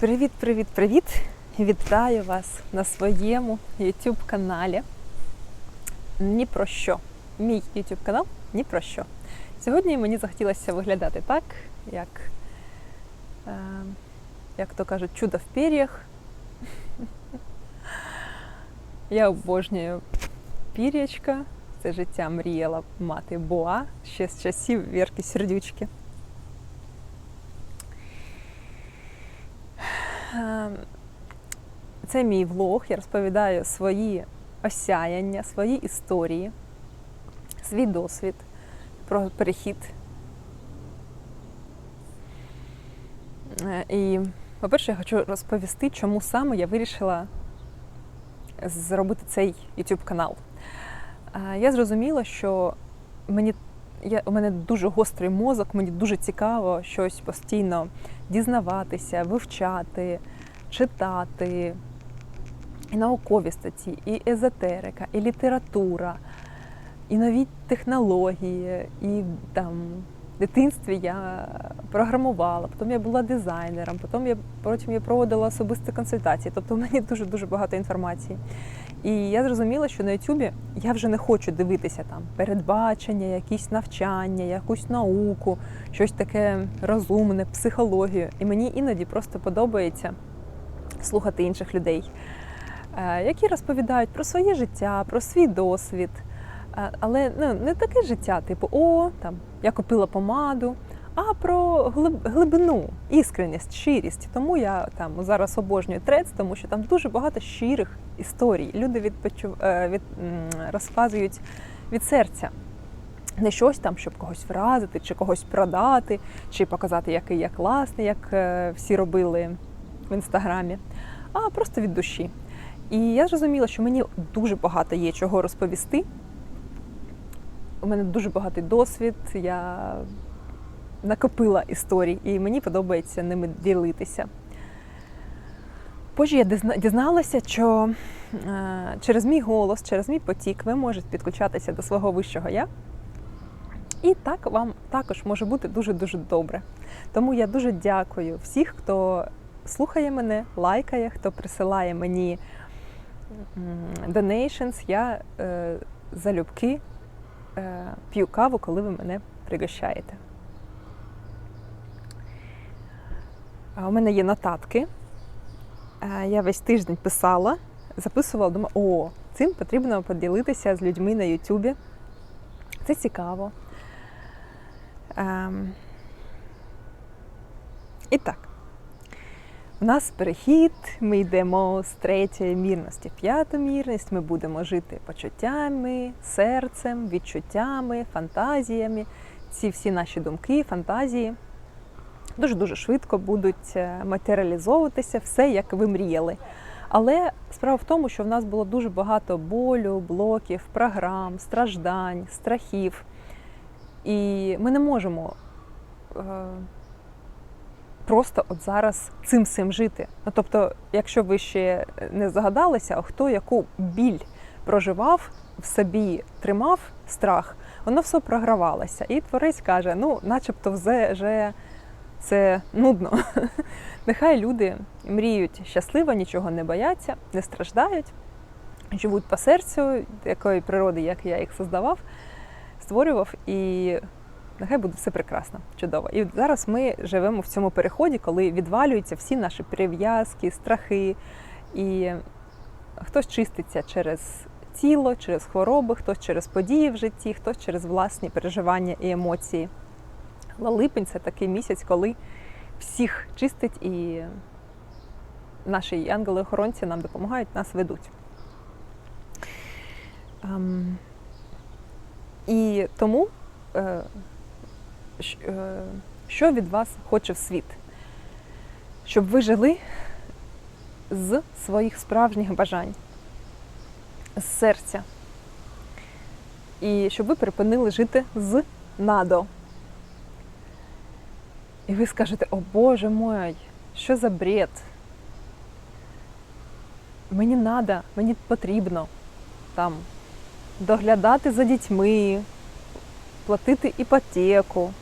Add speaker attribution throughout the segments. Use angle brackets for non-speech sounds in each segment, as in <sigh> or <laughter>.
Speaker 1: Привіт, привіт, привіт! Вітаю вас на своєму YouTube каналі. Ні про що. Мій YouTube канал ні про що. Сьогодні мені захотілося виглядати так, як, е, як то кажуть, чудо в пір'ях. Я обожнюю пір'ячка. Це життя мріяла мати Боа ще з часів Вірки Сердючки. Це мій влог. Я розповідаю свої осяяння, свої історії, свій досвід про перехід. Е, І, по-перше, я хочу розповісти, чому саме я вирішила зробити цей YouTube канал. Е, Я зрозуміла, що мені я, у мене дуже гострий мозок, мені дуже цікаво щось постійно дізнаватися, вивчати, читати. І наукові статті, і езотерика, і література, і нові технології, і там в дитинстві я програмувала, потім я була дизайнером, потім я потім я проводила особисті консультації. Тобто в мене дуже дуже багато інформації. І я зрозуміла, що на Ютубі я вже не хочу дивитися там передбачення, якісь навчання, якусь науку, щось таке розумне, психологію. І мені іноді просто подобається слухати інших людей, е, які розповідають про своє життя, про свій досвід. Е, Але ну, не таке життя, типу, о, там я купила помаду, а про глиб- глибину, іскреність, щирість. Тому я там зараз обожнюю трец, тому що там дуже багато щирих історій. Люди відпочив... е, від... розказують від серця. Не щось там, щоб когось вразити, чи когось продати, чи показати, який я класний, як е, всі робили в інстаграмі, а просто від душі. І я зрозуміла, що мені дуже багато є чого розповісти. У мене дуже багатий досвід, я накопила історій, і мені подобається ними ділитися. Позже я дізналася, що е, через мій голос, через мій потік ви можете підключатися до свого вищого я. І так вам також може бути дуже-дуже добре. Тому я дуже дякую всіх, хто слухає мене, лайкає, хто присилає мені donations. Я е, залюбки е, п'ю каву, коли ви мене пригощаєте. У мене є нотатки. Е, Я весь тиждень писала, записувала, думаю, о, цим потрібно поділитися з людьми на Ютубі. Це цікаво. Ем... І так, у нас перехід, ми йдемо з третьої мірності в п'яту мірність, ми будемо жити почуттями, серцем, відчуттями, фантазіями. Ці всі наші думки, фантазії дуже-дуже швидко будуть е, матеріалізовуватися, все як ви мріяли. Але справа в тому, що в нас було дуже багато болю, блоків, програм, страждань, страхів. І ми не можемо е, просто от зараз цим всім жити. Ну, тобто, якщо ви ще не загадалися, хто яку біль проживав в собі, тримав страх, воно все програвалося. І творець каже: ну, начебто, вже, вже це нудно. <laughs> Нехай люди мріють щасливо, нічого не бояться, не страждають, живуть по серцю, такої природи, як я їх создавав, створював, і нехай буде все прекрасно, чудово. І зараз ми живемо в цьому переході, коли відвалюються всі наші прив'язки, страхи, і хтось чиститься через тіло, через хвороби, хтось через події в житті, хтось через власні переживання і емоції. Але липень це такий місяць, коли всіх чистить і наші ангели-охоронці нам допомагають, нас ведуть. Ем, і тому, е, е, що від вас хоче світ? Щоб ви жили з своїх справжніх бажань, з серця. І щоб ви припинили жити з надо. І ви скажете, о Боже мой, що за бред? Мені надо, мені потрібно там доглядати за дітьми, платити іпотеку,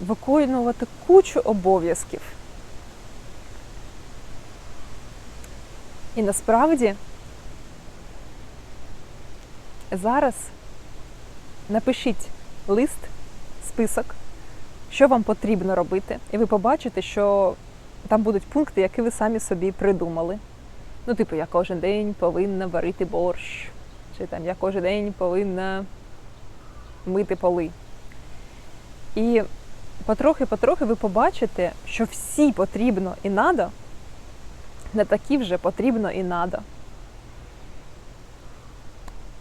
Speaker 1: виконувати кучу обов'язків. І насправді зараз напишіть лист, список, що вам потрібно робити, і ви побачите, що там будуть пункти, які ви самі собі придумали. Ну, типу, я кожен день повинна варити борщ, чи там я кожен день повинна мити поли. І потрохи-потрохи ви побачите, що всі потрібно і надо, не такі вже потрібно і надо.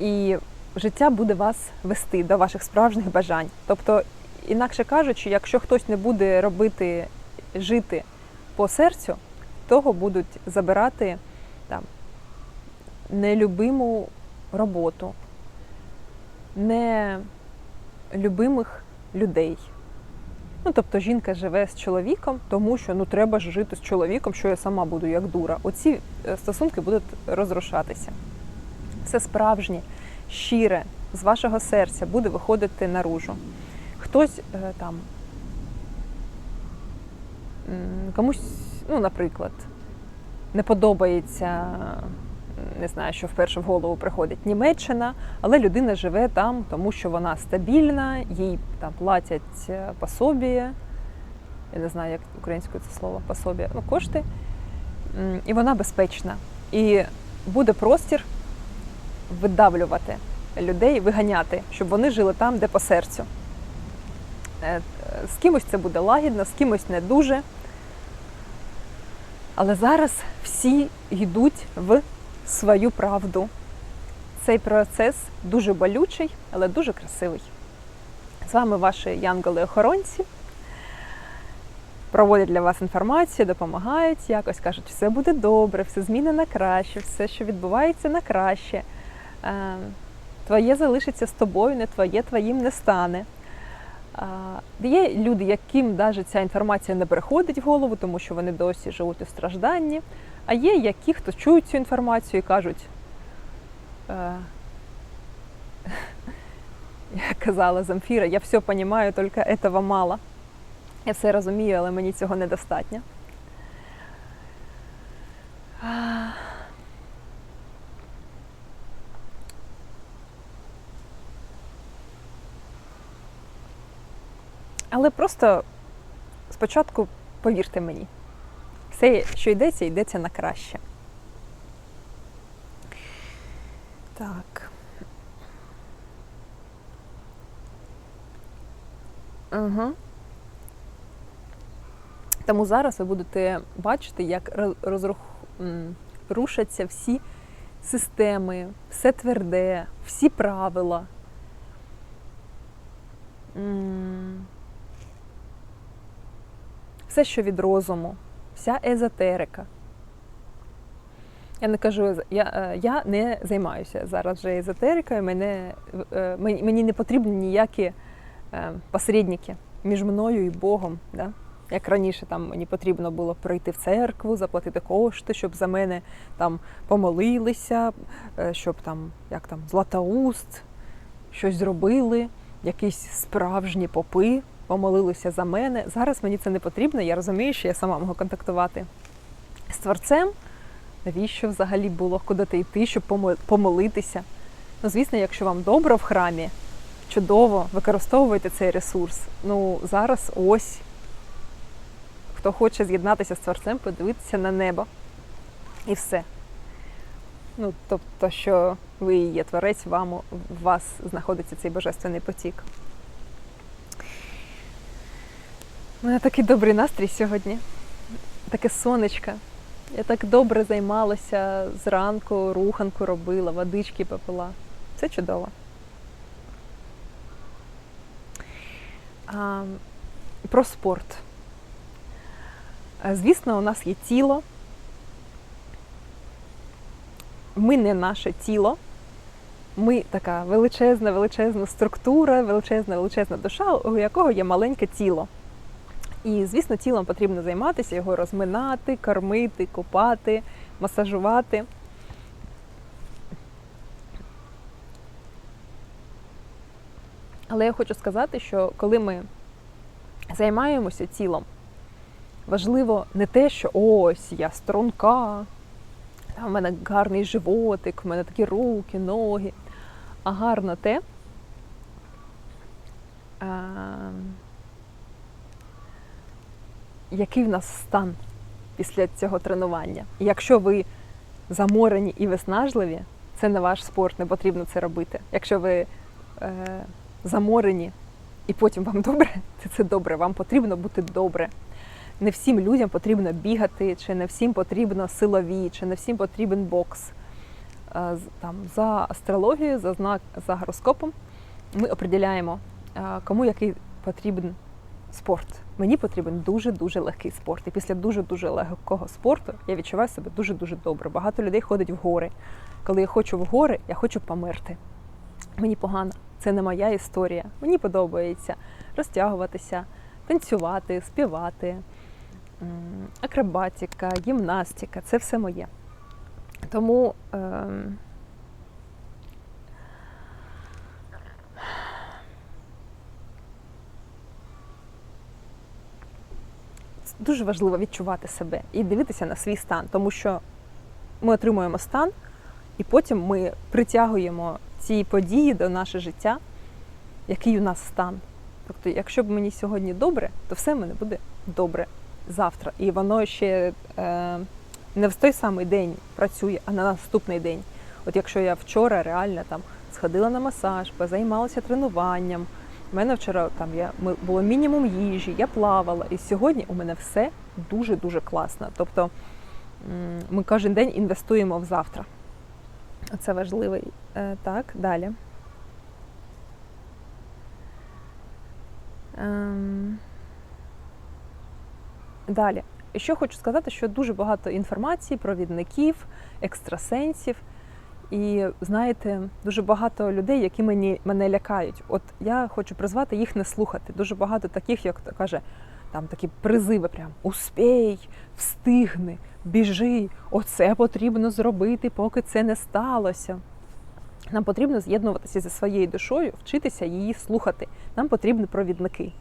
Speaker 1: І життя буде вас вести до ваших справжніх бажань. Тобто, інакше кажучи, якщо хтось не буде робити, жити по серцю, того будуть забирати там нелюбиму роботу, нелюбимих людей. Ну, тобто жінка живе з чоловіком, тому що ну треба ж жити з чоловіком, що я сама буду як дура. Оці е, стосунки будуть розрушатися. Все справжнє, щире, з вашого серця буде виходити наружу. Хтось е, там комусь, ну, наприклад, не подобається, не знаю, що вперше в голову приходить Німеччина, але людина живе там, тому що вона стабільна, їй там платять е, пособі, я не знаю, як українською це слово, пособі, ну, кошти, і вона безпечна. І буде простір видавлювати людей, виганяти, щоб вони жили там, де по серцю. Е, З кимось це буде лагідно, з кимось не дуже. Але зараз всі йдуть в свою правду. Цей процес дуже болючий, але дуже красивий. З вами ваші янголи-охоронці. Проводять для вас інформацію, допомагають, якось кажуть, все буде добре, все зміни на краще, все, що відбувається на краще. Е, Твоє залишиться з тобою, не твоє твоїм не стане. Є люди, яким навіть ця інформація не приходить в голову, тому що вони досі живуть у стражданні. А є які, хто чують цю інформацію і кажуть, е, <laughs> як казала Замфіра, я все розумію, тільки цього мало. Я все розумію, але мені цього недостатньо. Але просто спочатку повірте мені, все, що йдеться, йдеться на краще. Так. Угу. Тому зараз ви будете бачити, як роз- розрух... рушаться всі системи, все тверде, всі правила. Все, що від розуму, вся езотерика. Я не кажу, я, е, я не займаюся зараз вже езотерикою, мене, е, мені, не потрібні ніякі е, посередники між мною і Богом. Да? Як раніше там мені потрібно було прийти в церкву, заплатити кошти, щоб за мене там помолилися, щоб там, як там, Златоуст, щось зробили, якісь справжні попи помолилися за мене. Зараз мені це не потрібно, я розумію, що я сама можу контактувати з творцем. Навіщо взагалі було куди йти, щоб помолитися? Ну, звісно, якщо вам добре в храмі, чудово, використовуйте цей ресурс. Ну, зараз ось. Хто хоче з'єднатися з творцем, подивитися на небо. І все. Ну, тобто, що ви є творець, вам, в вас знаходиться цей божественний потік. У мене такий добрий настрій сьогодні. Таке сонечко. Я так добре займалася зранку, руханку робила, водички попила. Це чудово. А, про спорт. Звісно, у нас є тіло. Ми не наше тіло. Ми така величезна, величезна структура, величезна, величезна душа, у якого є маленьке тіло. І, звісно, тілом потрібно займатися, його розминати, кормити, купати, масажувати. Але я хочу сказати, що коли ми займаємося тілом, важливо не те, що ось я струнка, там, у мене гарний животик, у мене такі руки, ноги. А гарно те, а, який в нас стан після цього тренування. І якщо ви заморені і виснажливі, це не ваш спорт, не потрібно це робити. Якщо ви е, заморені і потім вам добре, <laughs> то це добре. Вам потрібно бути добре. Не всім людям потрібно бігати, чи не всім потрібно силові, чи не всім потрібен бокс. Е, Там, за астрологією, за знак за гороскопом ми определяємо, е, кому який потрібен спорт. Мені потрібен дуже-дуже легкий спорт. І після дуже-дуже легкого спорту я відчуваю себе дуже-дуже добре. Багато людей ходить в гори. Коли я хочу в гори, я хочу померти. Мені погано, це не моя історія. Мені подобається розтягуватися, танцювати, співати, акробатика, гімнастика це все моє. Тому ем, дуже важливо відчувати себе і дивитися на свій стан, тому що ми отримуємо стан, і потім ми притягуємо ці події до наше життя, який у нас стан. Тобто, якщо б мені сьогодні добре, то все в мене буде добре завтра. І воно ще е, не в той самий день працює, а на наступний день. От якщо я вчора реально там сходила на масаж, позаймалася тренуванням. У мене вчора там я було мінімум їжі, я плавала, і сьогодні у мене все дуже дуже класно. Тобто ми кожен день інвестуємо в завтра. Це важливий. Е, Так, далі. Ем, Далі. Що хочу сказати, що дуже багато інформації, провідників, екстрасенсів. І знаєте, дуже багато людей, які мені мене лякають. От я хочу призвати їх не слухати. Дуже багато таких, як каже, там такі призиви: прям успій, встигни, біжи, оце потрібно зробити, поки це не сталося. Нам потрібно з'єднуватися зі своєю душою, вчитися її слухати. Нам потрібні провідники.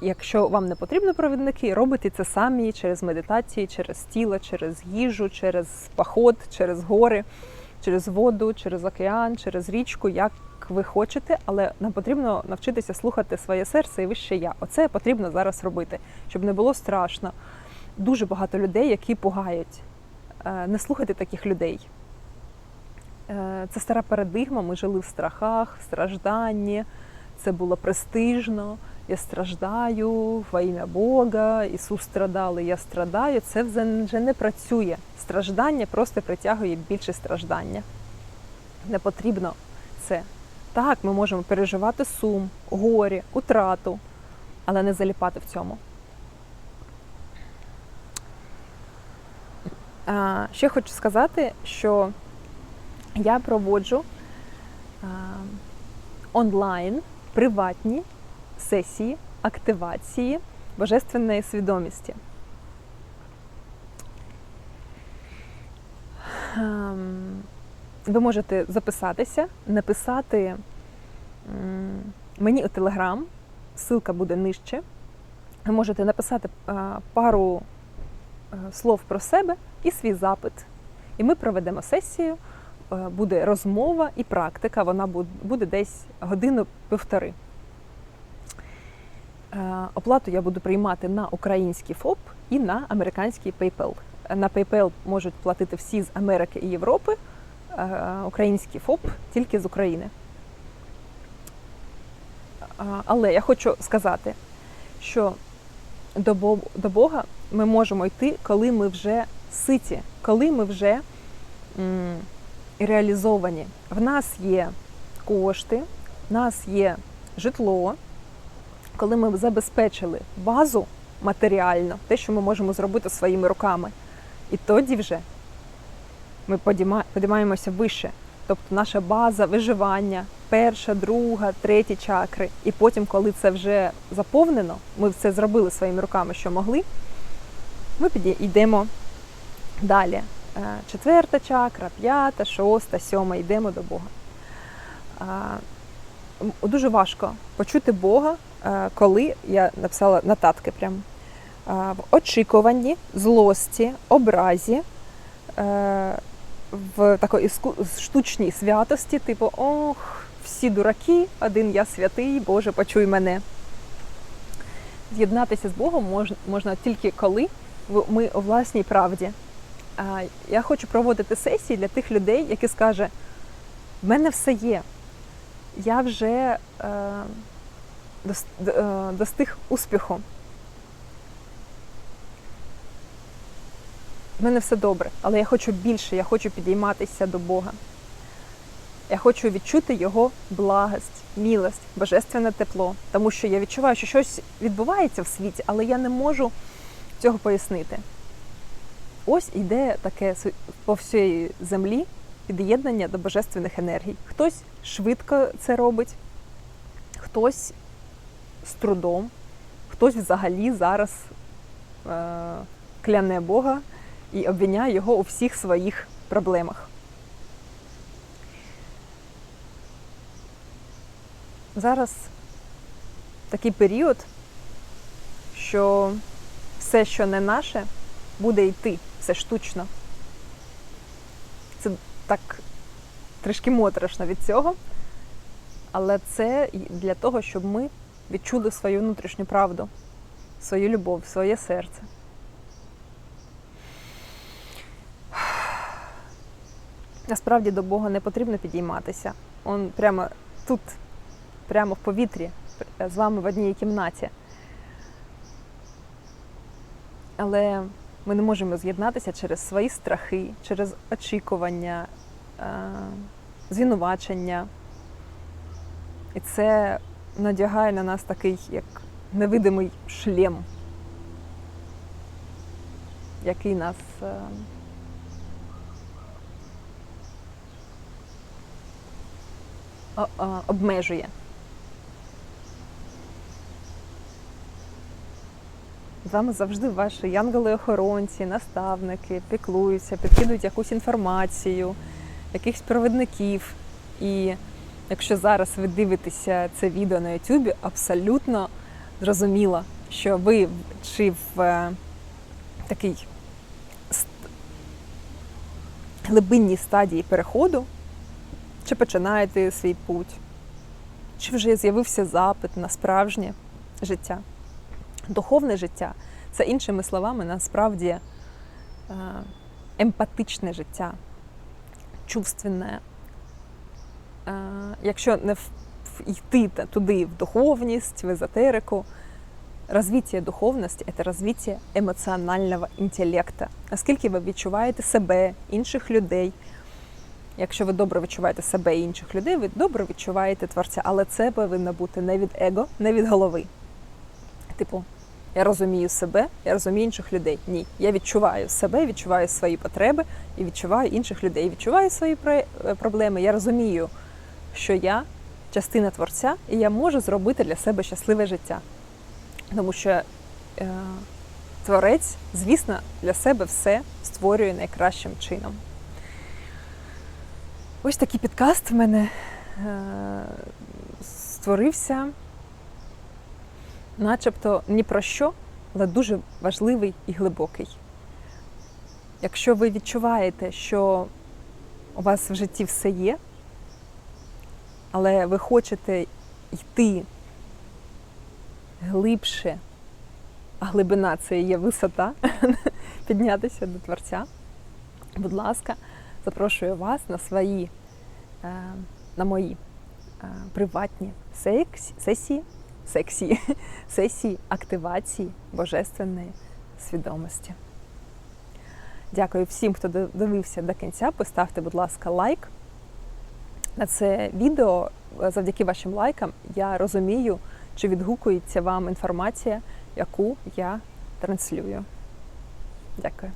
Speaker 1: Якщо вам не потрібні провідники, робите це самі через медитації, через тіло, через їжу, через поход, через гори, через воду, через океан, через річку, як ви хочете, але нам потрібно навчитися слухати своє серце і вище я. Оце потрібно зараз робити, щоб не було страшно. Дуже багато людей, які пугають. Е, Не слухайте таких людей. Е, Це стара парадигма. Ми жили в страхах, в стражданні. Це було престижно. Я страждаю во ім'я Бога, Ісус страдали, я страдаю. Це вже не працює. Страждання просто притягує більше страждання. Не потрібно це. Так, ми можемо переживати сум, горі, утрату, але не заліпати в цьому. А, ще хочу сказати, що я проводжу а, онлайн приватні сесії активації божественної свідомості. Ем, Ви можете записатися, написати мені у Телеграм, ссылка буде нижче. Ви можете написати е, пару е, слов про себе і свій запит. І ми проведемо сесію, е, буде розмова і практика, вона буде десь годину-півтори. Е, Оплату я буду приймати на український ФОП і на американський PayPal. На PayPal можуть платити всі з Америки і Європи, е, український ФОП тільки з України. Але я хочу сказати, що до Бога ми можемо йти, коли ми вже ситі, коли ми вже реалізовані. В нас є кошти, в нас є житло, коли ми забезпечили базу матеріально, те, що ми можемо зробити своїми руками, і тоді вже ми підіймаємося вище. Тобто наша база виживання, перша, друга, третя чакри. І потім, коли це вже заповнено, ми це зробили своїми руками, що могли, ми йдемо далі. Е, Четверта чакра, п'ята, шоста, сьома, йдемо до Бога. Дуже важко почути Бога, е, коли я написала нотатки прям. В очікуванні, злості, образі, е, в такої штучній святості, типу, ох, всі дураки, один я святий, Боже, почуй мене. З'єднатися з Богом можна, можна тільки коли ми у власній правді. Я хочу проводити сесії для тих людей, які скаже, в мене все є. Я вже е, достиг успіху. В мене все добре, але я хочу більше, я хочу підійматися до Бога. Я хочу відчути Його благость, милость, божественне тепло, тому що я відчуваю, що щось відбувається в світі, але я не можу цього пояснити. Ось іде таке по всій землі під'єднання до божественних енергій. Хтось швидко це робить, хтось з трудом, хтось взагалі зараз е- кляне Бога і обвиняє його у всіх своїх проблемах. Зараз такий період, що все, що не наше, буде йти, все штучно. Це так трішки моторошно від цього, але це для того, щоб ми відчули свою внутрішню правду, свою любов, своє серце. Насправді до Бога не потрібно підійматися. Он прямо тут, прямо в повітрі, з вами в одній кімнаті. Але ми не можемо з'єднатися через свої страхи, через очікування, е, звинувачення. І це надягає на нас такий як невидимий шлем, який нас е, обмежує. З вами завжди ваші янголи-охоронці, наставники, піклуються, підкидують якусь інформацію, якихось провідників. І якщо зараз ви дивитеся це відео на Ютубі, абсолютно зрозуміло, що ви чи в е, такий ст- глибинній стадії переходу, чи починаєте свій путь, чи вже з'явився запит на справжнє життя. Духовне життя це іншими словами насправді е, емпатичне життя, чувственне. Е, Якщо не йти туди в духовність, в езотерику, развитие духовності це развитие емоціонального інтелекту. Наскільки ви відчуваєте себе, інших людей. Якщо ви добре відчуваєте себе і інших людей, ви добре відчуваєте творця, але це повинно бути не від его, не від голови. Типу, я розумію себе, я розумію інших людей. Ні, я відчуваю себе, відчуваю свої потреби і відчуваю інших людей. Відчуваю свої е, проблеми. Я розумію, що я частина творця, і я можу зробити для себе щасливе життя. Тому що е, творець, звісно, для себе все створює найкращим чином. Ось такий підкаст в мене е, створився начебто ні про що, але дуже важливий і глибокий. Якщо ви відчуваєте, що у вас в житті все є, але ви хочете йти глибше, а глибина це є висота, <laughs> піднятися до Творця, будь ласка, запрошую вас на свої, е, на мої е, приватні сесії сексі, <laughs> сесії активації божественної свідомості. Дякую всім, хто дивився до кінця. Поставте, будь ласка, лайк на це відео. Завдяки вашим лайкам я розумію, чи відгукується вам інформація, яку я транслюю. Дякую.